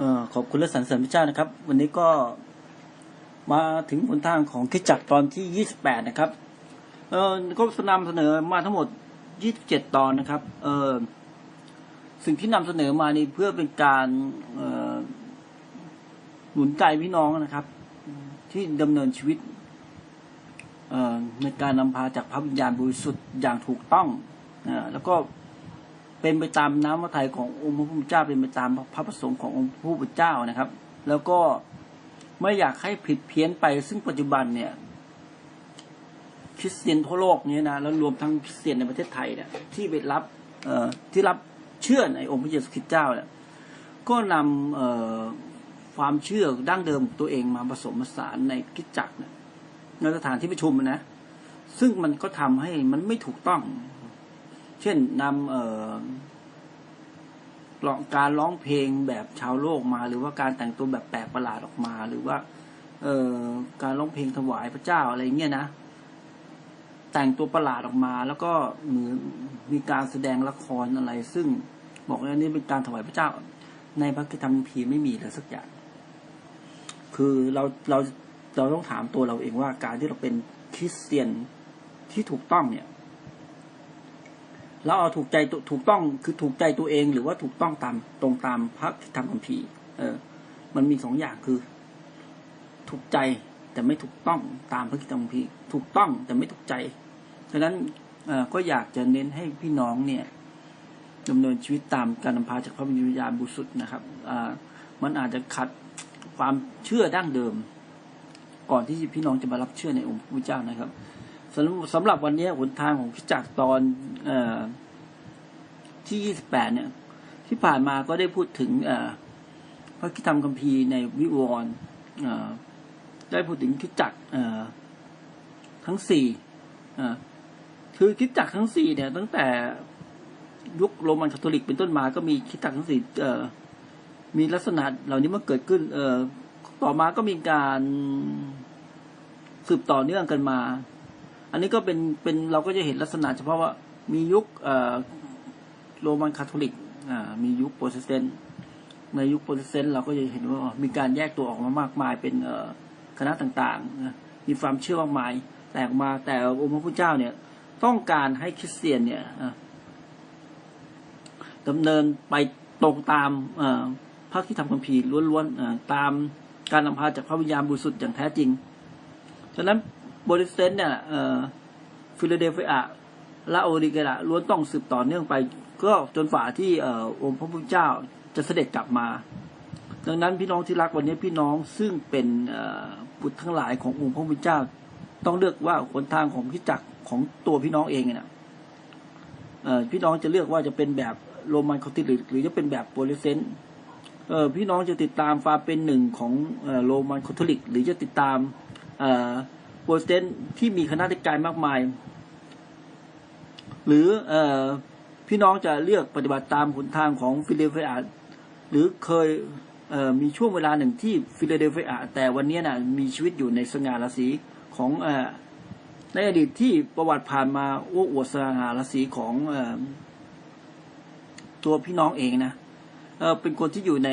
ออขอบคุณและสรรเสริญพระเจ้านะครับ วันนี้ก็มาถึงหนทางของคริสตจักรตอนที่28นะครับ เออก็นำเสนอมาทั้งหมด27ตอนนะครับ เออสิ่งที่นำเสนอมานี่เพื่อเป็นการเออหนุนใจพี่น้องนะครับ ที่ดำเนินชีวิตเออในการนำพาจากพระวิญญาณบริสุทธิ์อย่างถูกต้องเอ่อแล้วก็ เป็นไปตามน้ำพระทัยขององค์พระผู้เป็นเจ้าเป็นไปตามพระประสงค์ขององค์พระผู้เป็นเจ้านะครับ แล้วก็ไม่อยากให้ผิดเพี้ยนไปซึ่งปัจจุบันเนี่ยคริสเตียนทั่วโลกเนี่ยนะแล้วรวมทั้งคริสเตียนในประเทศไทยเนี่ยที่ไปรับเอ่อที่รับเชื่อในองค์พระเยซูคริสต์เจ้าเนี่ยก็นำเอ่อความเชื่อดั้งเดิมของตัวเองมาผสมผสานในคริสตจักรเนี่ยในสถานที่ประชุมนะ ซึ่งมันก็ทำให้มันไม่ถูกต้อง เช่นนำเอ่อร้องการร้องเพลงแบบชาวโลกมา หรือว่าการแต่งตัวแบบแปลกประหลาดออกมา หรือว่า เอ่อการร้องเพลงถวายพระเจ้าอะไรเงี้ยนะแต่งตัวประหลาดออกมา แล้วก็เหมือนมีการแสดงละครอะไร ซึ่งบอกว่านี่เป็นการถวายพระเจ้า ในพระคัมภีร์ไม่มีเลยสักอย่าง คือเราเราเราต้องถามตัวเราเองว่าการที่เราเป็นคริสเตียนที่ถูกต้องเนี่ย เราเอาถูกใจตัวถูกต้องคือถูกใจตัวเองหรือว่าถูกต้องตามตรงตามพระธรรมคัมภีร์เออ มันมีสองอย่างคือ ถูกใจแต่ไม่ถูกต้องตามพระธรรมคัมภีร์ถูกต้องแต่ไม่ถูกใจฉะนั้นเอ่อก็อยากจะเน้นให้พี่น้องเนี่ยดำเนินชีวิตตามการนำพาจากพระวิญญาณบริสุทธิ์นะครับอ่ามันอาจจะขัดความเชื่อดั้งเดิม ก่อนที่พี่น้องจะมารับเชื่อในองค์พระเจ้านะครับ สำหรับสำหรับวันนี้หนทางของคริจักรตอนอที่ 28 เนี่ย ที่ผ่านมาก็ได้พูดถึงพระคิดธรรมคัมภีร์ในวิวรณ์ได้พูดถึงคริสตจักรทั้งสี่คือคริสตจักรทั้งสี่เนี่ย ตั้งแต่ยุคโรมันคาทอลิกเป็นต้นมาก็มีคริสตจักรทั้งสี่มีลักษณะเหล่านี้มาเกิดขึ้น ต่อมาก็มีการสืบต่อเนื่องกันมา อันนี้ก็เป็นเป็นเราก็จะเห็นลักษณะเฉพาะว่ามียุคโรมันคาทอลิกมียุคโปรเตสแตนต์ในยุคโปรเตสแตนต์เราก็จะเห็นว่ามีการแยกตัวออกมามากมายเป็นคณะต่างๆ มีความเชื่อมากมายแตกมาแต่องค์พระพุทธเจ้าเนี่ยต้องการให้คริสเตียนเนี่ยดำเนินไปตรงตามพระที่ทำคัมภีร์ล้วนๆตามการนำพาจากพระวิญญาณบริสุทธิ์อย่างแท้จริงฉะนั้น โปรเตสแตนเนี่ยเอ่อฟิลาเดลเฟียและโอริเกะล้วนต้องสืบต่อเนื่องไป ก็จนฝ่าที่เอ่อองค์พระผู้เป็นเจ้าจะเสด็จกลับมา ดังนั้นพี่น้องที่รักวันนี้พี่น้องซึ่งเป็นบุตรทั้งหลายขององค์พระผู้เป็นเจ้า ต้องเลือกว่าหนทางของพิจักของตัวพี่น้องเองเนี่ยพี่น้องจะเลือกว่าจะเป็นแบบโรมันคาทอลิกหรือจะเป็นแบบโปรเตสแตนต์เออพี่น้องจะติดตามควาเป็นหนึ่งของโรมันคาทอลิก หรือจะติดตามอ โปรเตสแตนที่มีคณะนิกายมากมาย หรือเอพี่น้องจะเลือกปฏิบัติตามหนทางของฟิลเดลเฟียหรือเคยเมีช่วงเวลาหนึ่งที่ฟิลเดลเฟียแต่วันนี้นะมีชีวิตอยู่ในสง่าราศีของอในอดีตที่ประวัติผ่านมาโอ้อวดสง่าราศีของอตัวพี่น้องเองนะเเป็นคนที่อยู่ใน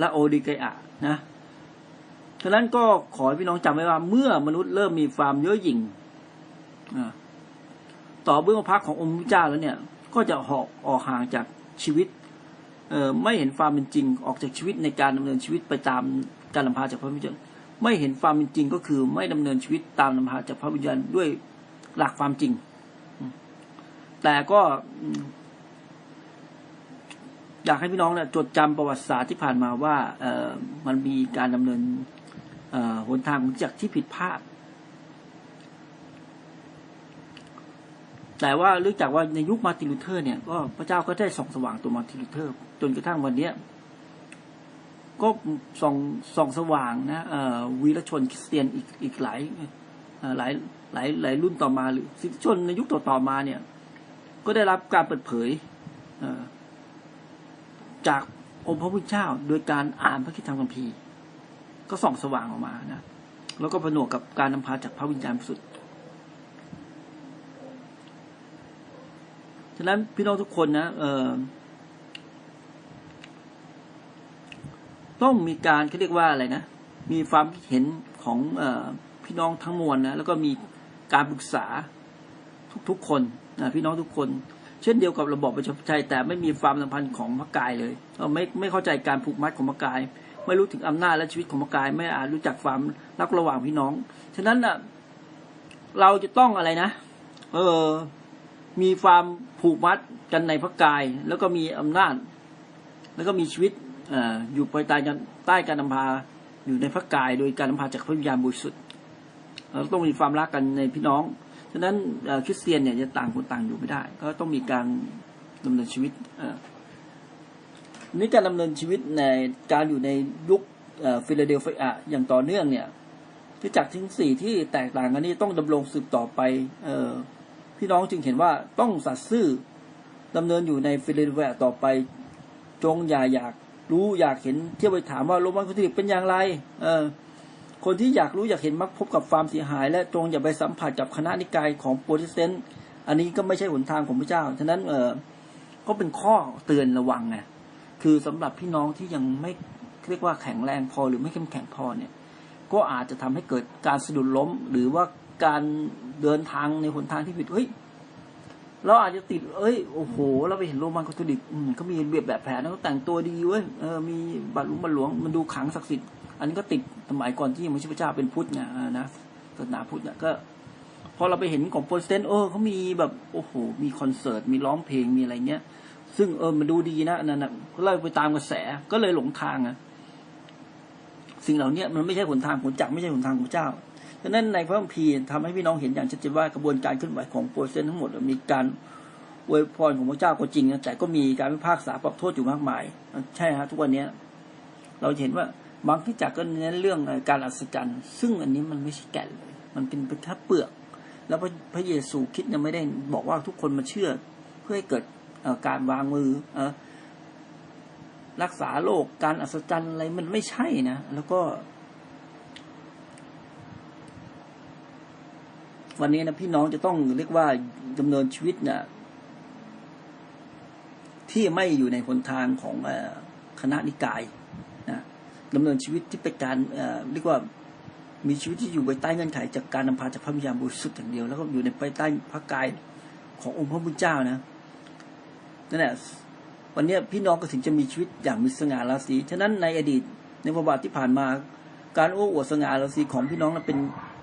ละโอดิเกะนะ ฉะนั้นก็ขอให้พี่น้องจำไว้ว่า เมื่อมนุษย์เริ่มมีความเย่อหยิ่งต่อเบื้องพระพักขององค์พระเจ้าแล้วเนี่ย ก็จะหอกออกห่างจากชีวิตเออไม่เห็นความเป็นจริงออกจากชีวิตในการดำเนินชีวิตไปตามการนำพาจากพระวิญญาณไม่เห็นความเป็นจริงก็คือไม่ดำเนินชีวิตตามนำพาจากพระวิญญาณด้วยหลักความจริง แต่ก็ อยากให้พี่น้องเนี่ยจดจำประวัติศาสตร์ที่ผ่านมาว่าเออมันมีการดำเนิน หนทางจากที่ผิดพลาด แต่ว่าเนื่องจากว่าในยุคมาติลูเทอร์เนี่ยก็พระเจ้าก็ได้ส่องสว่างตัวมาติลูเทอร์ จนกระทั่งวันเนี้ยก็ส่องส่องสว่างนะวีรชนคริสเตียนอีกอีกหลายหลายหลายหลายรุ่นต่อมาหรือสิทธิชนในยุคต่อๆมาเนี่ย ก็ได้รับการเปิดเผยจากองค์พระผู้เป็นเจ้าโดยการอ่านพระคัมภีร์ ก็ส่องสว่างออกมานะแล้วก็ผนวกกับการนำพาจากพระวิญญาณสุทธิ์ฉะนั้นพี่น้องทุกคนนะเออต้องมีการเขาเรียกว่าอะไรนะ มีความคิดเห็นของเออพี่น้องทั้งมวลนะแล้วก็มีการปรึกษาทุกๆคนนะพี่น้องทุกคน เช่นเดียวกับระบอบประชาธิปไตยแต่ไม่มีความสัมพันธ์ของพระกายเลยเราไม่ไม่เข้าใจการผูกมัดของพระกาย ไม่รู้ถึงอำนาจและชีวิตของพระกาย ไม่อาจรู้จักความรักระหว่างพี่น้อง ฉะนั้นน่ะเราจะต้องอะไรนะ เออ มีความผูกมัดกันในพระกาย แล้วก็มีอำนาจ แล้วก็มีชีวิตออยู่ภายใต้การใต้การนำพาอยู่ในพระกาย โดยการนำพาจากพระวิญญาณบริสุทธิ์เราต้องมีความรักกันในพี่น้อง ฉะนั้นคริสเตียนเนี่ยจะต่างคนต่างอยู่ไม่ได้ ก็ต้องมีการดำเนินชีวิตอ นี่การดำเนินชีวิตในการอยู่ในยุคฟิลาเดลเฟียอย่างต่อเนื่องเนี่ยที่จากทั้งสี่ที่แตกต่างกันนี้ต้องดำรงสืบต่อไปเออพี่น้องจึงเห็นว่าต้องสัตย์ซื่อดำเนินอยู่ในฟิลาเดลเฟียต่อไปจงอย่าอยากรู้อยากเห็นเที่ยวไปถามว่าโรมันคาทอลิกเป็นอย่างไรเออคนที่อยากรู้อยากเห็นมักพบกับความเสียหาย และจงอย่าไปสัมผัสกับคณะนิกายของโปรเตสแตนต์อันนี้ก็ไม่ใช่หนทางของพระเจ้า ฉะนั้นเออก็เป็นข้อเตือนระวังไง คือสำหรับพี่น้องที่ยังไม่เรียกว่าแข็งแรงพอหรือไม่เข้มแข็งพอเนี่ย ก็อาจจะทำให้เกิดการสะดุดล้ม หรือว่าการเดินทางในหนทางที่ผิดเฮ้ยเราอาจจะติด เอ้ย โอ้โห เราไปเห็นโรมันคาทอลิกอืมเขามีเบียบแบบแผนแล้วก็แต่งตัวดีเว้ย เออ มีบาทหลวงบาทหลวง มันดูขังศักดิ์สิทธิ์ อันนี้ก็ติดสมัยก่อนที่ยังไม่ใช่พระเจ้าเป็นพุทธไงอ่านะศาสนาพุทธเนี่ยก็ พอเราไปเห็นของโปรเตสแตนต์เออเขามีแบบ โอ้โห มีคอนเสิร์ต มีร้องเพลง มีอะไรเงี้ย ซึ่งเออมันดูดีนะนั่นนะก็เลยไปตามกระแสก็เลยหลงทางอะสิ่งเหล่านี้มันไม่ใช่หนทางของจักไม่ใช่หนทางของเจ้าฉะนั้นในพระคัมภีร์ทำให้พี่น้องเห็นอย่างชัดเจนว่ากระบวนการเคลื่อนไหวของโปรเตสแตนทั้งหมดมีการอวยพรของพระเจ้าก็จริงนะแต่ก็มีการพิพากษาปรับโทษอยู่มากมาย ใช่ฮะทุกวันนี้เราเห็นว่าบางที่จักก็เน้นเรื่องการอัศจรรย์ ซึ่งอันนี้มันไม่ใช่แก่นเลยมันเป็นแค่เปลือก แล้วพระเยซูคิดเนี่ยไม่ได้บอกว่าทุกคนมาเชื่อ เพื่อให้เกิด การวางมือเอรักษาโรคการอัศจรรย์อะไรมันไม่ใช่นะ แล้วก็ วันนี้นะพี่น้องจะต้องเรียกว่าดำเนินชีวิตเนี่ยที่ไม่อยู่ในหนทางของอคณะนิกายนะดำเนินชีวิตที่เป็นการเรียกว่ามีชีวิตที่อยู่ภายใต้เงื่อนไขจากการนำพาจากพระวิญญาณบริสุทธิ์อย่างเดียว แล้วก็อยู่ในภายใต้พระกายขององค์พระผู้เจ้านะ นั่นแหละวันนี้พี่น้องก็ถึงจะมีชีวิตอย่างมีสง่าราศีฉะนั้นในอดีตในประวัติที่ผ่านมา การโอ้อวดสง่าราศีของพี่น้องนั้นเป็น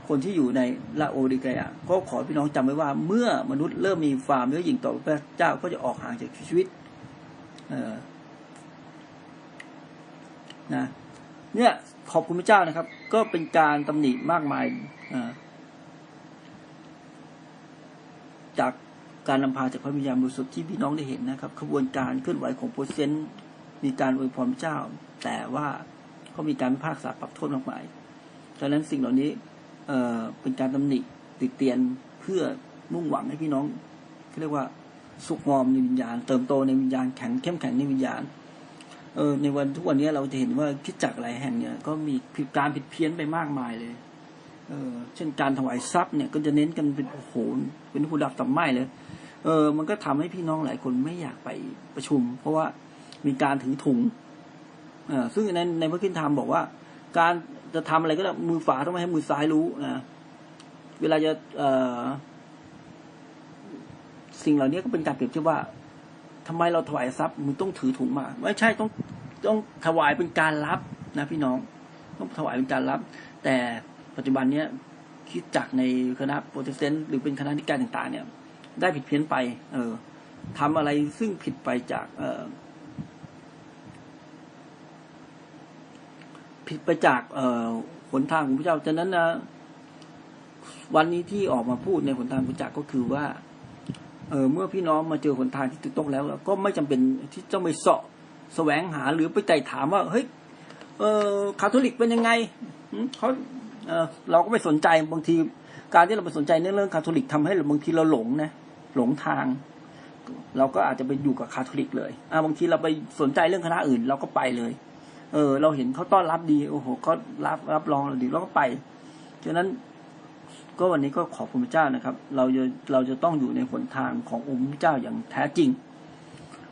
คนที่อยู่ในลาโอดิเกยาก็ขอพี่น้องจำไว้ว่า เมื่อมนุษย์เริ่มมีความเนื้อหยิ่งต่อพระเจ้าก็จะออกห่างจากชีวิตนะเนี่ยขอบคุณพระเจ้านะครับ ก็เป็นการตำหนิมากมายจาก การนำพาจากพระวิญญาณบริสุทธิ์ที่พี่น้องได้เห็นนะครับขบวนการเคลื่อนไหวของโปรเซนต์มีการอวยพรพระเจ้า แต่ว่าก็มีการพิพากษาปรับโทษมากมายดังนั้นสิ่งเหล่านี้เอ่อเป็นการตำหนิติดเตียนเพื่อมุ่งหวังให้พี่น้องเขาเรียกว่าสุขงอมในวิญญาณ เติมโตในวิญญาณแข็งเข้มแข็งในวิญญาณเออในวันทุกวันนี้เราจะเห็นว่าคิดจักหลายแห่งเนี่ยก็มีผิดการผิดเพี้ยนไปมากมายเลยเออเช่นการถวายทรัพย์เนี่ยก็จะเน้นกันเป็นโอ้โหเป็นผู้ดับตับไหมเลย เออ มันก็ทำให้พี่น้องหลายคนไม่อยากไปประชุม เพราะว่ามีการถือถุงเออซึ่งในในพระคินธรรมบอกว่า การจะทำอะไรก็ได้มือฝาต้องไม่ให้มือซ้ายรู้นะเวลาจะเอ่อสิ่งเหล่านี้ก็เป็นการเปรียบเทียบว่าทำไมเราถวายทรัพย์มึงต้องถือถุงมาไม่ใช่ต้องต้องถวายเป็นการรับนะพี่น้อง ต้องถวายเป็นการรับ แต่ปัจจุบันเนี้ยคิดจักในคณะโปรเตสแตนต์หรือเป็นคณะนิกายต่างๆเนี่ย ได้ผิดเพี้ยนไป เออทำอะไรซึ่งผิดไปจาก เออผิดไปจากเออหนทางของพระเจ้าฉะนั้นนะวันนี้ที่ออกมาพูดในหนทางพระเจ้าก็คือว่า เออเมื่อพี่น้องมาเจอหนทางที่ถูกต้องแล้ว ก็ไม่จำเป็นที่จะไปเสาะแสวงหาหรือไปไต่ถามว่าเฮ้ยเออคาทอลิกเป็นยังไงเขาเออเราก็ไม่สนใจบางที การที่เราไปสนใจในเรื่องคาทอลิกทำให้บางทีเราหลงนะหลงทาง เราก็อาจจะไปอยู่กับคาทอลิกเลยอ่าบางทีเราไปสนใจเรื่องคณะอื่นเราก็ไปเลย เออ เราเห็นเขาต้อนรับดีโอ้โหเขารับรับรองเราดีเราก็ไปฉะนั้นก็วันนี้ก็ขอบคุณพระเจ้านะครับ เราจะเราจะต้องอยู่ในหนทางขององค์พระเจ้าอย่างแท้จริง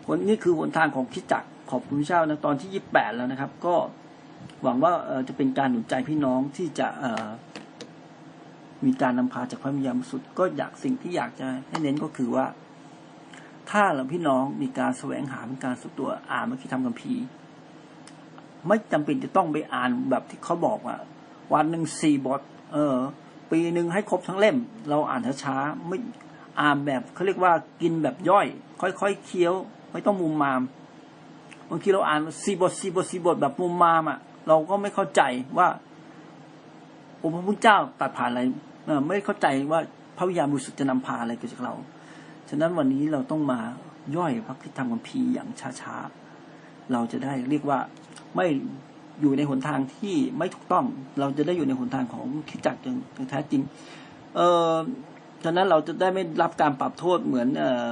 หนนี่คือหนทางของคิดจักรขอบคุณพระเจ้านะตอนที่ยี่แปดแล้วนะครับ ก็หวังว่าเออจะเป็นการหนุนใจพี่น้องที่จะเออ มีการนำพาจากพระวิญญาณสุทธิ์ก็อยากสิ่งที่อยากจะให้เน้นก็คือว่า ถ้าเราพี่น้องมีการแสวงหาเป็นการสุดตัวอ่านพระคิดธรรมคัมภีไม่จำเป็นจะต้องไปอ่านแบบที่เขาบอกว่าวันหนึ่งสี่บท เออ ปีหนึ่งให้ครบทั้งเล่ม เราอ่านช้าๆไม่อ่านแบบเขาเรียกว่ากินแบบย่อย ค่อยๆเคี้ยว ไม่ต้องมุมมามบางทีเราอ่านสี่บทสี่บทสี่บทแบบมุมมามอะ เราก็ไม่เข้าใจว่า องค์พระพุทธเจ้าตัดผ่านอะไรไม่เข้าใจว่าพระวิญญาณบริสุทธิ์จะนำพาอะไรเกิดจากเรา ฉะนั้นวันนี้เราต้องมาย่อยพระคิดธรรมคัมภีร์อย่างช้าๆ เราจะได้เรียกว่าไม่อยู่ในหนทางที่ไม่ถูกต้อง เราจะได้อยู่ในหนทางของคิดจักรอย่างแท้จริง เออฉะนั้นเราจะได้ไม่รับการปรับโทษเหมือนเอ่อ